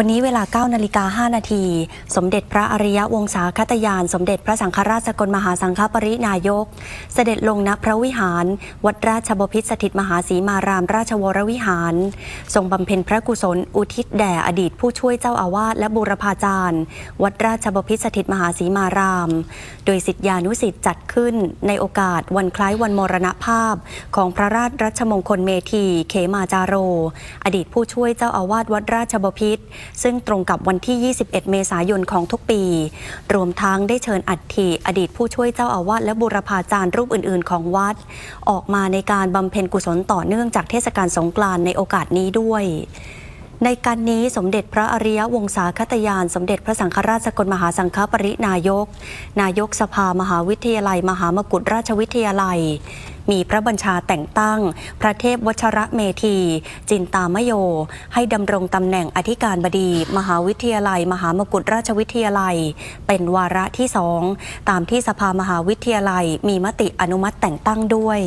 วันนี้เวลา 9 นาฬิกา 5 นาที สมเด็จพระอริยวงศาคตยาน สมเด็จพระสังฆราชสกลมหาสังฆปรินายก เสด็จลงณพระวิหาร วัดราชบพิตรสถิตมหาสีมารามราชวรวิหาร ทรงบำเพ็ญพระกุศล อุทิศแด่อดีตผู้ช่วยเจ้าอาวาสและบูรพาจารย์ วัดราชบพิตรสถิตมหาสีมาราม โดยสิทธิานุสิทธิ์จัดขึ้น ในโอกาสวันคล้ายวันมรณภาพ ของพระราชรัชมงคลเมธีเขมาจาโร อดีตผู้ช่วยเจ้าอาวาสวัดราชบพิตรซึ่งตรงกับวันที่ 21 เมษายนของทุกปี รวมทั้งได้เชิญอัฐิอดีตผู้ช่วยเจ้าอาวาสและบุรพาจารย์รูปอื่น ๆ ของวัด ออกมาในการบำเพ็ญกุศลต่อเนื่องจากเทศกาลสงกรานต์ในโอกาสนี้ด้วย ในการนี้สมเด็จพระอริยวงศาคตยาน สมเด็จพระสังฆราชสกลมหาสังฆปรินายก นายกสภามหาวิทยาลัย มหามกุฏราชวิทยาลัย มีพระบัญชาแต่งตั้ง พระเทพวชระเมธี จินตามโย ให้ดำรงตำแหน่งอธิการบดี มหาวิทยาลัย มหามกุฏราชวิทยาลัย เป็นวาระที่สองตามที่สภามหาวิทยาลัย มีมติอนุมัติแต่งตั้งด้วย